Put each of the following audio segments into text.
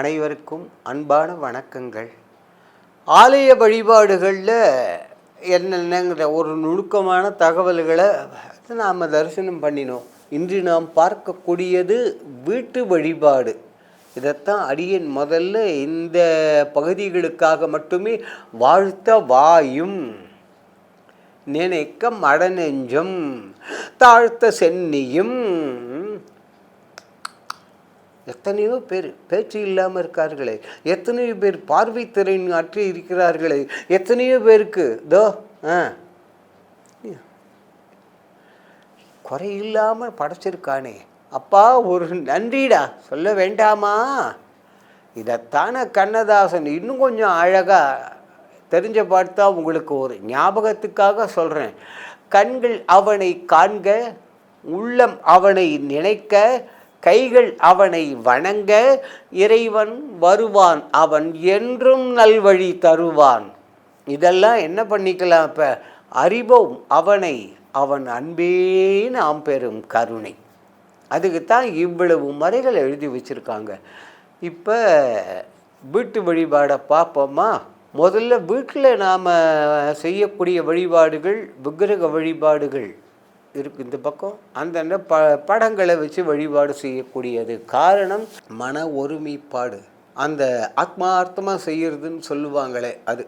அனைவருக்கும் அன்பான வணக்கங்கள். ஆலய வழிபாடுகளில் என்னென்னங்கிற ஒரு நுணுக்கமான தகவல்களை நாம் தரிசனம் பண்ணினோம். இன்று நாம் பார்க்கக்கூடியது வீட்டு வழிபாடு. இதைத்தான் அடியன் முதல்ல இந்த பகுதிகளுக்காக மட்டுமே வாழ்த்த வாயும். நினைக்க மடநெஞ்சம் தாழ்த்த சென்னியும் எத்தனையோ பேர் பேச்சு இல்லாமல் இருக்கார்களே. எத்தனையோ பேர் பார்வை திறன் ஆற்றி இருக்கிறார்களே. எத்தனையோ பேருக்கு தோ ஆ. குறை இல்லாமல் படைச்சிருக்கானே. அப்பா ஒரு நன்றிடா. சொல்ல வேண்டாமா? இதைத்தான கண்ணதாசன் இன்னும் கொஞ்சம் அழகாக தெரிஞ்ச பார்த்தா உங்களுக்கு ஒரு ஞாபகத்துக்காக சொல்கிறேன் கண்கள் அவனை காண்க உள்ளம் அவனை நினைக்க கைகள் அவனை வணங்க இறைவன் வருவான் அவன் என்றும் நல்வழி தருவான். இதெல்லாம் என்ன பண்ணிக்கலாம் இப்போ? அறிவோம் அவனை அவன் அன்பே நாம் பெறும் கருணை. அதுக்கு தான் இவ்வளவு முறைகள் எழுதி வச்சுருக்காங்க. இப்போ வீட்டு வழிபாடை பார்ப்போமா? முதல்ல வீட்டில் நாம் செய்யக்கூடிய வழிபாடுகள் விக்கிரக வழிபாடுகள். இருக்கு இந்த பக்கம். அந்தந்த ப படங்களை வச்சு வழிபாடு செய்யக்கூடியது. காரணம் மன ஒருமைப்பாடு. அந்த ஆத்மார்த்தமாக செய்கிறதுன்னு சொல்லுவாங்களே அது.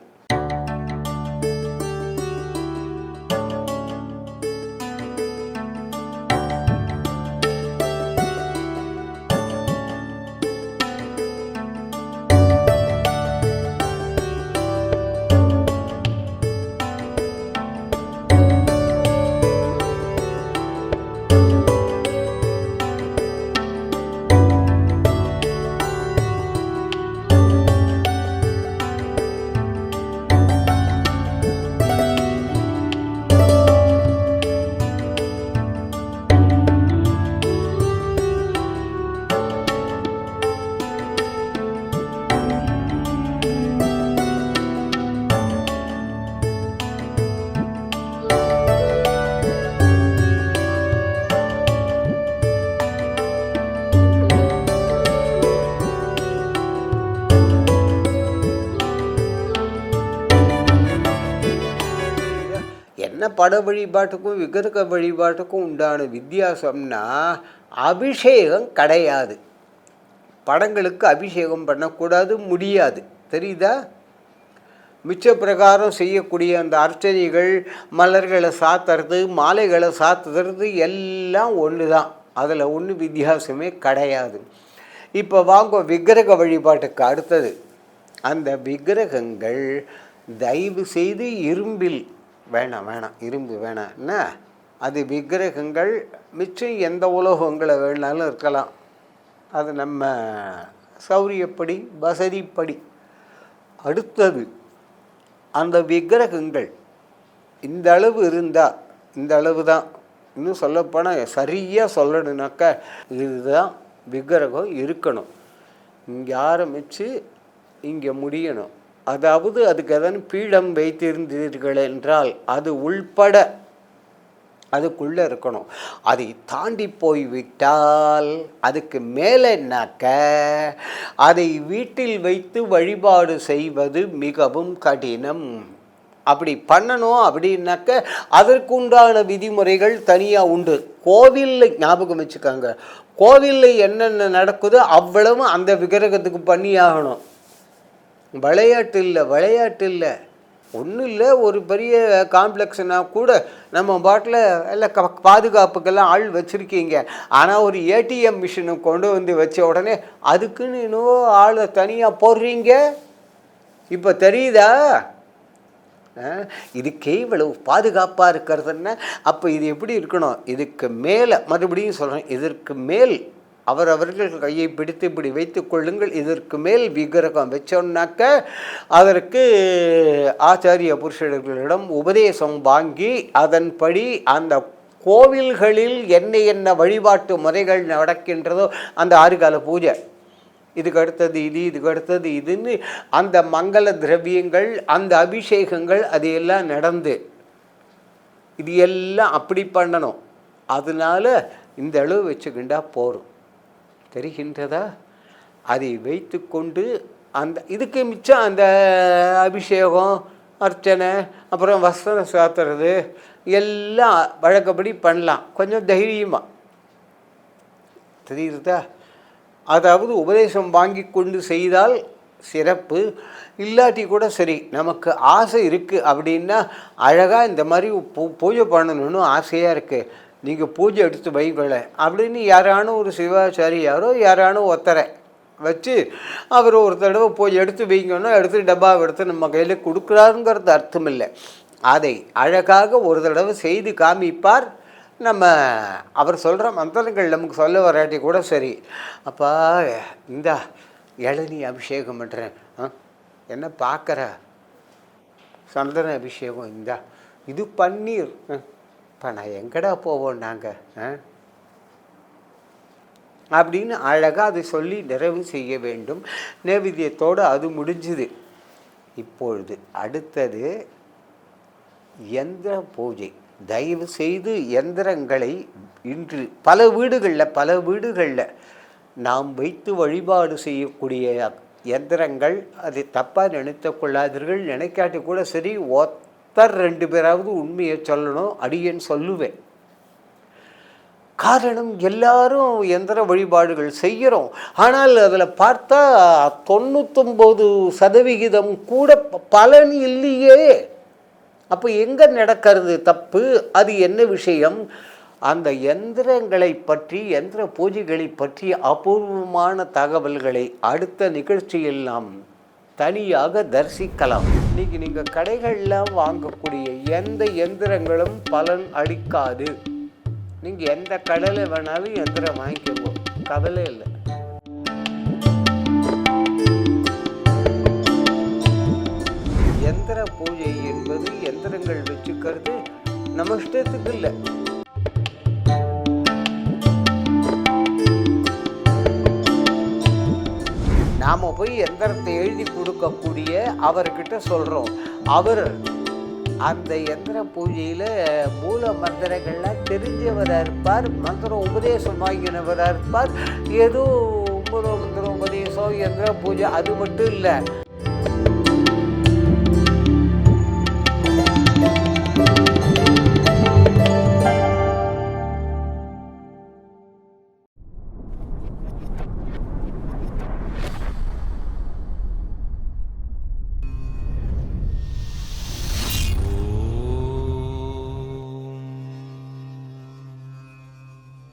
பட வழிபாட்டுக்கும் விக்கிரக வழிபாட்டுக்கும் உண்டான வித்தியாசம்னா அபிஷேகம் கிடையாது. படங்களுக்கு அபிஷேகம் பண்ணக்கூடாது முடியாது. தெரியுதா? மிச்ச பிரகாரம் செய்யக்கூடிய அந்த அர்ச்சனைகள் மலர்களை சாத்துறது மாலைகளை சாத்துறது எல்லாம் ஒன்று தான் அதில் ஒன்றும் வித்தியாசமே கிடையாது. இப்போ வாங்க விக்கிரக வழிபாட்டுக்கு அடுத்தது. அந்த விக்கிரகங்கள் தயவு செய்து இரும்பில் வேணாம் வேணாம் இரும்பு வேணாம். என்ன? அது விக்கிரகங்கள் மிச்சம் எந்த உலோகங்களை வேணாலும் இருக்கலாம். அது நம்ம சௌரியப்படி வசதிப்படி. அடுத்தது அந்த விக்கிரகங்கள் இந்த அளவு இருந்தால் இந்த அளவு தான். இன்னும் சொல்லப்போனால் சரியாக சொல்லணுனாக்கா இதுதான் விக்கிரகம் இருக்கணும். இங்கே ஆரம்பித்து இங்கே முடியணும். அதாவது அதுக்கு எதன் பீடம் வைத்திருந்தீர்கள் என்றால் அது உள்பட அதுக்குள்ளே இருக்கணும். அதை தாண்டி போய்விட்டால் அதுக்கு மேலேனாக்க அதை வீட்டில் வைத்து வழிபாடு செய்வது மிகவும் கடினம். அப்படி பண்ணணும் அப்படின்னாக்க அதற்குண்டான விதிமுறைகள் தனியாக உண்டு. கோவிலில் ஞாபகம் வச்சுக்கோங்க. கோவிலில் என்னென்ன நடக்குதோ அவ்வளவு அந்த விக்கிரகத்துக்கு பண்ணியாகணும். விளையாட்டு இல்லை விளையாட்டு இல்லை ஒன்றும் இல்லை ஒரு பெரிய காம்ப்ளெக்ஸ்னா கூட நம்ம பாட்டில் எல்லாம் க பாதுகாப்புக்கெல்லாம் ஆள் வச்சுருக்கீங்க. ஆனால் ஒரு ஏடிஎம் மிஷினை கொண்டு வந்து வச்ச உடனே அதுக்குன்னு இன்னும் ஆளை தனியாக போடுறீங்க? இப்போ தெரியுதா? இதுக்கே இவ்வளவு பாதுகாப்பாக இருக்கிறதுன்னா அப்போ இது எப்படி இருக்கணும்? இதுக்கு மேலே மறுபடியும் சொல்கிறேன் இதற்கு மேல் அவரவர்கள் கையை பிடித்து இப்படி வைத்து கொள்ளுங்கள். இதற்கு மேல் விக்கிரகம் வச்சோன்னாக்க அதற்கு ஆச்சாரிய புருஷர்களிடம் உபதேசம் வாங்கி அதன்படி அந்த கோவில்களில் என்ன என்ன வழிபாட்டு முறைகள் நடக்கின்றதோ அந்த ஆறுகால பூஜை. இதுக்கு அடுத்தது இது இதுக்கு அடுத்தது இதுன்னு அந்த மங்கள திரவியங்கள் அந்த அபிஷேகங்கள் அது எல்லாம் நடந்து. இது எல்லாம் அப்படி பண்ணணும். அதனால இந்த அளவு வச்சுக்கிண்டா போகும் தெரிகின்றதா? அதை வைத்துக்கொண்டு அந்த இதுக்கு மிச்சம் அந்த அபிஷேகம் அர்ச்சனை அப்புறம் வஸ்திரம் சாத்துறது எல்லாம் வழக்கப்படி பண்ணலாம். கொஞ்சம் தைரியமாக தெரியுதா? அதாவது உபதேசம் வாங்கி கொண்டு செய்தால் சிறப்பு. இல்லாட்டி கூட சரி நமக்கு ஆசை இருக்குது அப்படின்னா அழகாக இந்த மாதிரி பூ பூஜை பண்ணணும்னு ஆசையாக இருக்குது நீங்கள் பூஜை எடுத்து வைங்கள அப்படின்னு யாரானும் ஒரு சிவாச்சாரியாரோ யாரானும் ஒத்தரை வச்சு அவர் ஒரு தடவை பூஜை எடுத்து வைங்கன்னா எடுத்து டப்பாவை எடுத்து நம்ம கையில் கொடுக்குறாருங்கிறது அர்த்தம் இல்லை அதை அழகாக ஒரு தடவை செய்து காமிப்பார். நம்ம அவர் சொல்கிற மந்திரங்கள் நமக்கு சொல்ல வராட்டி கூட சரி. அப்பா இந்தா இளநி அபிஷேகம் பண்ணுறேன் ஆ என்ன பார்க்குற சந்தன அபிஷேகம் இந்தா. இது பன்னீர். இப்போ நான் எங்கடா போவோம் நாங்கள் ஆ? அப்படின்னு அழகாக அதை சொல்லி நிறைவு செய்ய வேண்டும். நைவேத்தியத்தோடு அது முடிஞ்சுது. இப்பொழுது அடுத்தது எந்திர பூஜை. தயவு செய்து எந்திரங்களை இன்று பல வீடுகளில் பல வீடுகளில் நாம் வைத்து வழிபாடு செய்யக்கூடிய எந்திரங்கள் அது தப்பாக நினைத்து கொள்ளாதீர்கள். நினைக்காட்டி கூட சரி ஓத் தர் ரெண்டு பேராவது உண்மையை சொல்லணும் அடியேன்னு சொல்லுவேன். காரணம் எல்லாரும் எந்திர வழிபாடுகள் செய்கிறோம். ஆனால் அதில் பார்த்தா தொண்ணூத்தொம்பது சதவிகிதம் கூட ப- பலன் இல்லையே. அப்போ எங்கே நடக்கிறது தப்பு? அது என்ன விஷயம்? அந்த எந்திரங்களை பற்றி எந்திர பூஜைகளை பற்றி அபூர்வமான தகவல்களை அடுத்த நிகழ்ச்சியில் நாம் தனியாக தரிசிக்கலாம். இன்னைக்கு நீங்கள் கடைகளில் வாங்கக்கூடிய எந்த எந்திரங்களும் பலன் அளிக்காது. நீங்கள் எந்த கடலை வேணாலும் எந்திரம் வாங்கிக்கோங்க. கவலை இல்லை. எந்திர பூஜை என்பது எந்திரங்கள் வச்சுக்கிறது நம்ம இஷ்டத்துக்கு இல்லை. நாம் போய் எந்திரத்தை எழுதி கொடுக்கக்கூடிய அவர்கிட்ட சொல்கிறோம் அவர் அந்த எந்திர பூஜையில் மூல மந்திரங்கள்லாம் தெரிஞ்சவராக இருப்பார் மந்திரம் உபதேசம் வாங்கினவராக இருப்பார். ஏதோ மூல மந்திரம் உபதேசம் எந்திர பூஜை அது மட்டும் இல்லை.